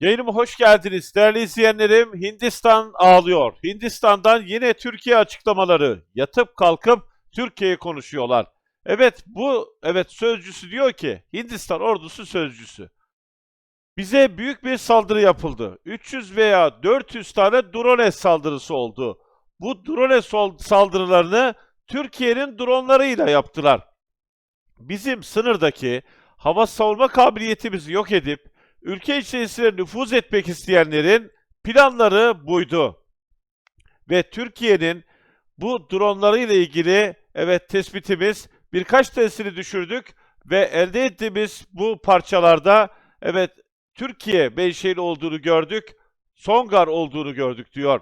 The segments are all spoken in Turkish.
Yayınıma hoş geldiniz değerli izleyenlerim. Hindistan ağlıyor. Hindistan'dan yine Türkiye açıklamaları. Yatıp kalkıp Türkiye'yi konuşuyorlar. Evet bu evet sözcüsü diyor ki Hindistan ordusu sözcüsü. Bize büyük bir saldırı yapıldı. 300 veya 400 tane drone saldırısı oldu. Bu drone saldırılarını Türkiye'nin dronlarıyla yaptılar. Bizim sınırdaki hava savunma kabiliyetimizi yok edip ülke içerisine nüfuz etmek isteyenlerin planları buydu. Ve Türkiye'nin bu dronlarıyla ilgili evet tespitimiz birkaç tanesini düşürdük ve elde ettiğimiz bu parçalarda evet Türkiye menşeli olduğunu gördük, Songar olduğunu gördük diyor.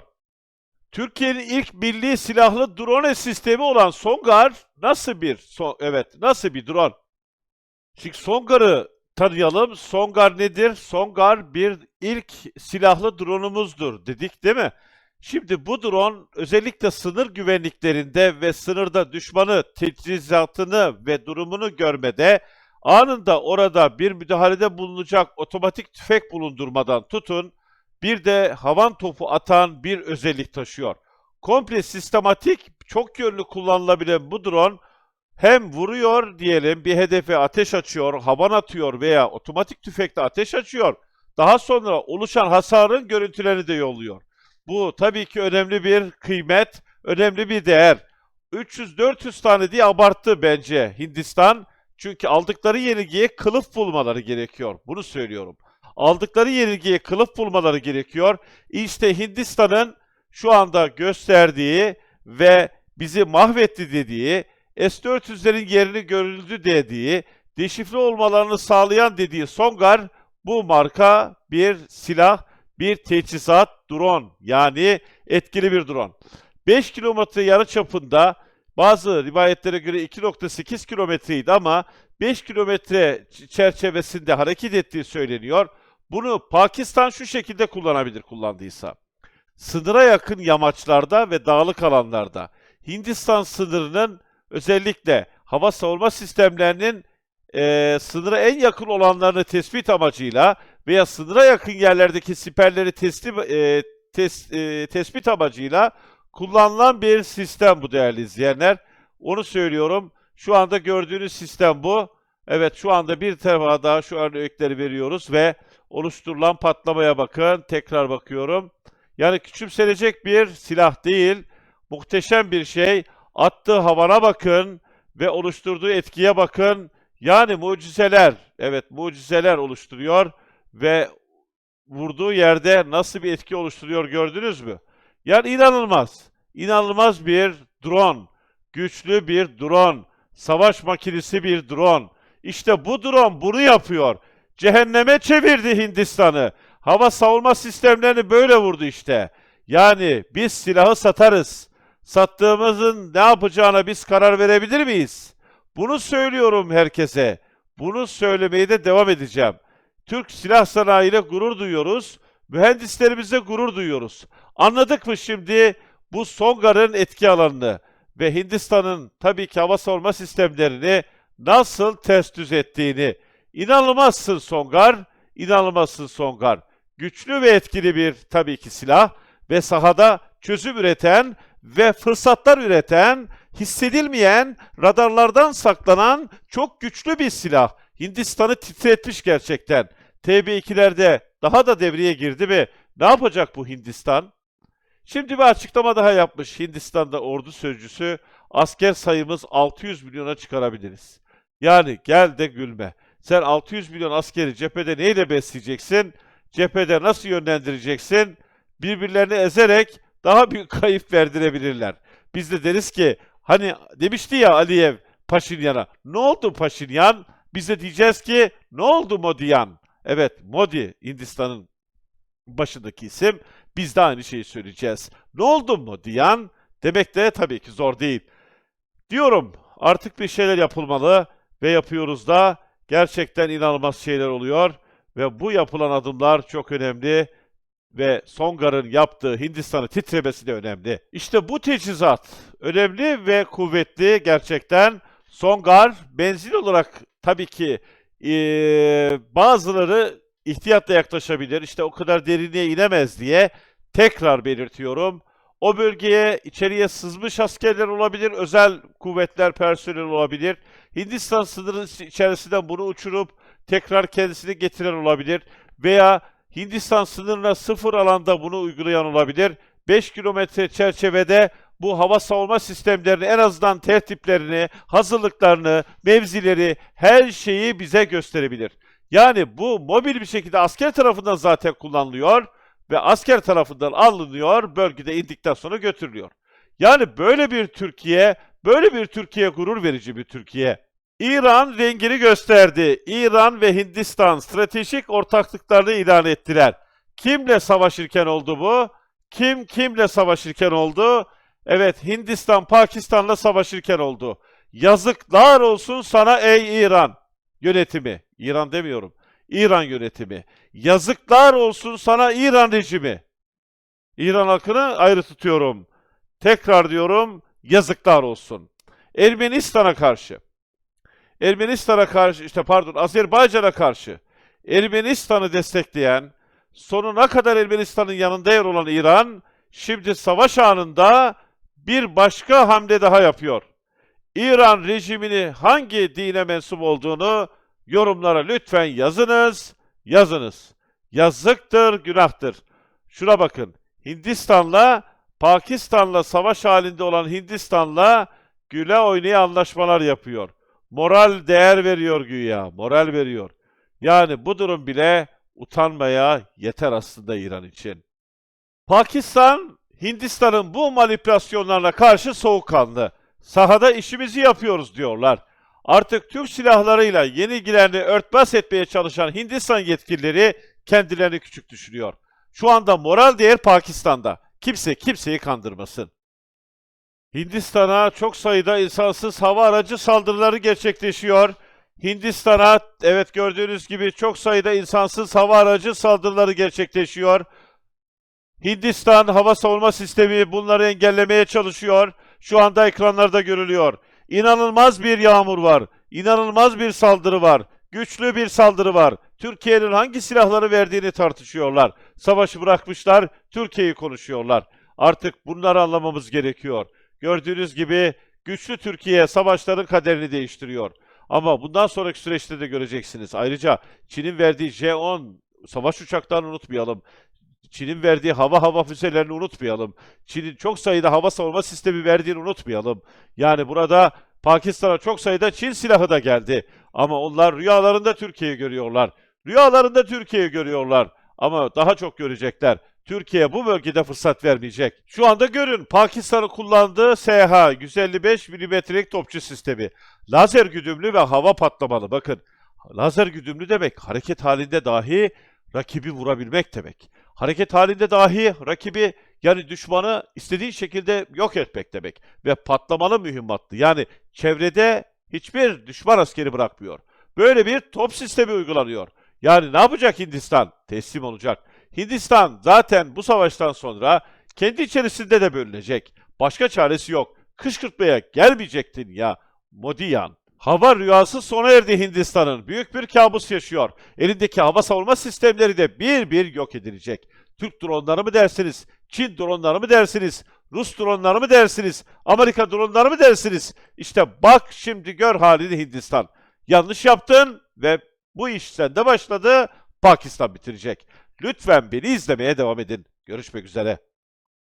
Türkiye'nin ilk milli silahlı drone sistemi olan Songar nasıl bir so- evet nasıl bir drone? Şimdi Songar'ı tanıyalım. Songar nedir? Songar bir ilk silahlı drone'umuzdur dedik değil mi? Şimdi bu drone özellikle sınır güvenliklerinde ve sınırda düşmanı teçhizatını ve durumunu görmede anında orada bir müdahalede bulunacak otomatik tüfek bulundurmadan tutun bir de havan topu atan bir özellik taşıyor. Komple sistematik, çok yönlü kullanılabilen bu drone hem vuruyor diyelim bir hedefe ateş açıyor, havan atıyor veya otomatik tüfekle ateş açıyor. Daha sonra oluşan hasarın görüntülerini de yolluyor. Bu tabii ki önemli bir kıymet, önemli bir değer. 300-400 tane diye abarttı bence Hindistan. Çünkü aldıkları yenilgiye kılıf bulmaları gerekiyor. Bunu söylüyorum. Aldıkları yenilgiye kılıf bulmaları gerekiyor. İşte Hindistan'ın şu anda gösterdiği ve bizi mahvetti dediği S-400'lerin yerini görüldü dediği, deşifre olmalarını sağlayan dediği Songar bu marka bir silah, bir teçhizat, drone yani etkili bir drone. 5 kilometre yarı çapında bazı rivayetlere göre 2.8 kilometreydi ama 5 kilometre çerçevesinde hareket ettiği söyleniyor. Bunu Pakistan şu şekilde kullanabilir kullandıysa. Sınıra yakın yamaçlarda ve dağlık alanlarda Hindistan sınırının özellikle hava savunma sistemlerinin eee sınıra en yakın olanlarını tespit amacıyla veya sınıra yakın yerlerdeki siperleri teslim, eee, tes- eee, tespit amacıyla kullanılan bir sistem bu değerli izleyenler. Onu söylüyorum. Şu anda gördüğünüz sistem bu. Evet şu anda bir defa daha şu örnekleri veriyoruz ve oluşturulan patlamaya bakın. Tekrar bakıyorum. Yani küçümsenecek bir silah değil. Muhteşem bir şey. Attığı havana bakın ve oluşturduğu etkiye bakın. Yani mucizeler, evet mucizeler oluşturuyor ve vurduğu yerde nasıl bir etki oluşturuyor gördünüz mü? Yani inanılmaz. İnanılmaz bir drone. Güçlü bir drone. Savaş makinesi bir drone. İşte bu drone bunu yapıyor. Cehenneme çevirdi Hindistan'ı. Hava savunma sistemlerini böyle vurdu işte. Yani biz silahı satarız. Sattığımızın ne yapacağına biz karar verebilir miyiz? Bunu söylüyorum herkese. Bunu söylemeye de devam edeceğim. Türk silah sanayiyle gurur duyuyoruz. Mühendislerimize gurur duyuyoruz. Anladık mı şimdi bu Songar'ın etki alanını ve Hindistan'ın tabii ki hava savunma sistemlerini nasıl ters düz ettiğini? İnanılmazsın Songar, inanılmazsın Songar. Güçlü ve etkili bir tabii ki silah ve sahada çözüm üreten ve fırsatlar üreten, hissedilmeyen, radarlardan saklanan çok güçlü bir silah. Hindistan'ı titretmiş gerçekten. TB2'lerde daha da devreye girdi mi? Ne yapacak bu Hindistan? Şimdi bir açıklama daha yapmış Hindistan'da ordu sözcüsü. Asker sayımız 600 milyona çıkarabiliriz. Yani gel de gülme. Sen 600 milyon askeri cephede neyle besleyeceksin? Cephede nasıl yönlendireceksin? Birbirlerini ezerek daha büyük kayıp verdirebilirler. Biz de deriz ki hani demişti ya Aliyev Paşinyan'a ne oldu Paşinyan? Biz de diyeceğiz ki ne oldu Modiyan? Evet Modi Hindistan'ın başındaki isim. Biz de aynı şeyi söyleyeceğiz. Ne oldu Modiyan? Demek de tabii ki zor değil. Diyorum artık bir şeyler yapılmalı ve yapıyoruz da gerçekten inanılmaz şeyler oluyor ve bu yapılan adımlar çok önemli ve Songar'ın yaptığı Hindistan'ı titremesi de önemli. İşte bu teçhizat önemli ve kuvvetli gerçekten. Songar benzin olarak tabii ki eee, bazıları ihtiyatla yaklaşabilir. İşte o kadar derinliğe inemez diye tekrar belirtiyorum. O bölgeye içeriye sızmış askerler olabilir, özel kuvvetler personeli olabilir. Hindistan sınırı içerisinden bunu uçurup tekrar kendisini getiren olabilir. Veya Hindistan sınırına sıfır alanda bunu uygulayan olabilir. 5 kilometre çerçevede bu hava savunma sistemlerini en azından tertiplerini, hazırlıklarını, mevzileri, her şeyi bize gösterebilir. Yani bu mobil bir şekilde asker tarafından zaten kullanılıyor ve asker tarafından alınıyor, bölgede indikten sonra götürülüyor. Yani böyle bir Türkiye, böyle bir Türkiye gurur verici bir Türkiye. İran rengini gösterdi. İran ve Hindistan stratejik ortaklıklarını ilan ettiler. Kimle savaşırken oldu bu? Kim kimle savaşırken oldu? Evet, Hindistan Pakistan'la savaşırken oldu. Yazıklar olsun sana ey İran yönetimi. İran demiyorum. İran yönetimi. Yazıklar olsun sana İran rejimi. İran halkını ayrı tutuyorum. Tekrar diyorum, yazıklar olsun. Ermenistan'a karşı. Ermenistan'a karşı, işte pardon, Azerbaycan'a karşı Ermenistan'ı destekleyen, sonuna kadar Ermenistan'ın yanında yer olan İran, şimdi savaş anında bir başka hamle daha yapıyor. İran rejimini hangi dine mensup olduğunu yorumlara lütfen yazınız, yazınız. Yazıktır, günahtır. Şuna bakın, Hindistan'la, Pakistan'la savaş halinde olan Hindistan'la güle oynaya anlaşmalar yapıyor. Moral değer veriyor güya, moral veriyor. Yani bu durum bile utanmaya yeter aslında İran için. Pakistan, Hindistan'ın bu manipülasyonlarına karşı soğukkanlı. Sahada işimizi yapıyoruz diyorlar. Artık Türk silahlarıyla yenilgilerini örtbas etmeye çalışan Hindistan yetkilileri kendilerini küçük düşürüyor. Şu anda moral değer Pakistan'da. Kimse kimseyi kandırmasın. Hindistan'a çok sayıda insansız hava aracı saldırıları gerçekleşiyor. Hindistan'a evet gördüğünüz gibi çok sayıda insansız hava aracı saldırıları gerçekleşiyor. Hindistan hava savunma sistemi bunları engellemeye çalışıyor. Şu anda ekranlarda görülüyor. İnanılmaz bir yağmur var. İnanılmaz bir saldırı var. Güçlü bir saldırı var. Türkiye'nin hangi silahları verdiğini tartışıyorlar. Savaşı bırakmışlar, Türkiye'yi konuşuyorlar. Artık bunları anlamamız gerekiyor. Gördüğünüz gibi güçlü Türkiye savaşların kaderini değiştiriyor. Ama bundan sonraki süreçte de göreceksiniz. Ayrıca Çin'in verdiği J-10 savaş uçaklarını unutmayalım. Çin'in verdiği hava hava füzelerini unutmayalım. Çin'in çok sayıda hava savunma sistemi verdiğini unutmayalım. Yani burada Pakistan'a çok sayıda Çin silahı da geldi. Ama onlar rüyalarında Türkiye'yi görüyorlar. Rüyalarında Türkiye'yi görüyorlar. Ama daha çok görecekler. Türkiye bu bölgede fırsat vermeyecek. Şu anda görün Pakistan'ın kullandığı SH 155 milimetrelik topçu sistemi. Lazer güdümlü ve hava patlamalı. Bakın lazer güdümlü demek hareket halinde dahi rakibi vurabilmek demek. Hareket halinde dahi rakibi yani düşmanı istediği şekilde yok etmek demek. Ve patlamalı mühimmatlı yani çevrede hiçbir düşman askeri bırakmıyor. Böyle bir top sistemi uygulanıyor. Yani ne yapacak Hindistan? Teslim olacak. Hindistan zaten bu savaştan sonra kendi içerisinde de bölünecek. Başka çaresi yok. Kışkırtmaya gelmeyecektin ya Modiyan. Hava rüyası sona erdi Hindistan'ın. Büyük bir kabus yaşıyor. Elindeki hava savunma sistemleri de bir bir yok edilecek. Türk dronları mı dersiniz? Çin dronları mı dersiniz? Rus dronları mı dersiniz? Amerika dronları mı dersiniz? İşte bak şimdi gör halini Hindistan. Yanlış yaptın ve bu iş sende başladı. Pakistan bitirecek. Lütfen beni izlemeye devam edin. Görüşmek üzere.